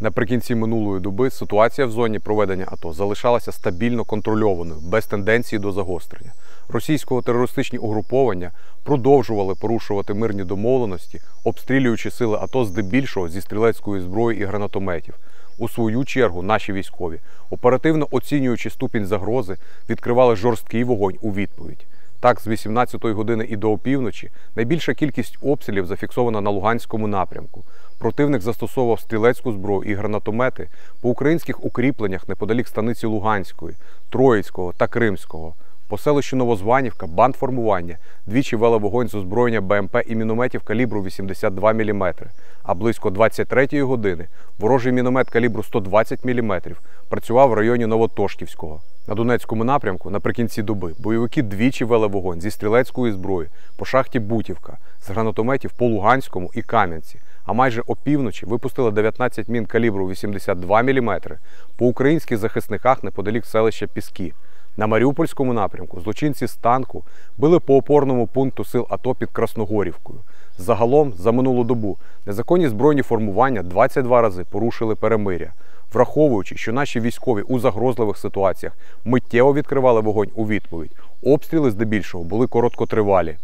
Наприкінці минулої доби ситуація в зоні проведення АТО залишалася стабільно контрольованою, без тенденції до загострення. Російсько-терористичні угруповання продовжували порушувати мирні домовленості, обстрілюючи сили АТО здебільшого зі стрілецької зброї і гранатометів. У свою чергу наші військові, оперативно оцінюючи ступінь загрози, відкривали жорсткий вогонь у відповідь. Так, з 18-ї години і до опівночі найбільша кількість обстрілів зафіксована на Луганському напрямку. Противник застосовував стрілецьку зброю і гранатомети по українських укріпленнях неподалік станиці Луганської, Троїцького та Кримського. По селищу Новозванівка бандформування двічі вели вогонь з озброєння БМП і мінометів калібру 82 мм, а близько 23-ї години ворожий міномет калібру 120 мм працював в районі Новотошківського. На Донецькому напрямку наприкінці доби бойовики двічі вели вогонь зі стрілецької зброї по шахті Бутівка, з гранатометів по Луганському і Кам'янці, а майже опівночі випустили 19 мін калібру 82 мм по українських захисниках неподалік селища Піски. На Маріупольському напрямку злочинці з танку били по опорному пункту сил АТО під Красногорівкою. Загалом за минулу добу незаконні збройні формування 22 рази порушили перемиря. Враховуючи, що наші військові у загрозливих ситуаціях миттєво відкривали вогонь у відповідь, обстріли здебільшого були короткотривалі.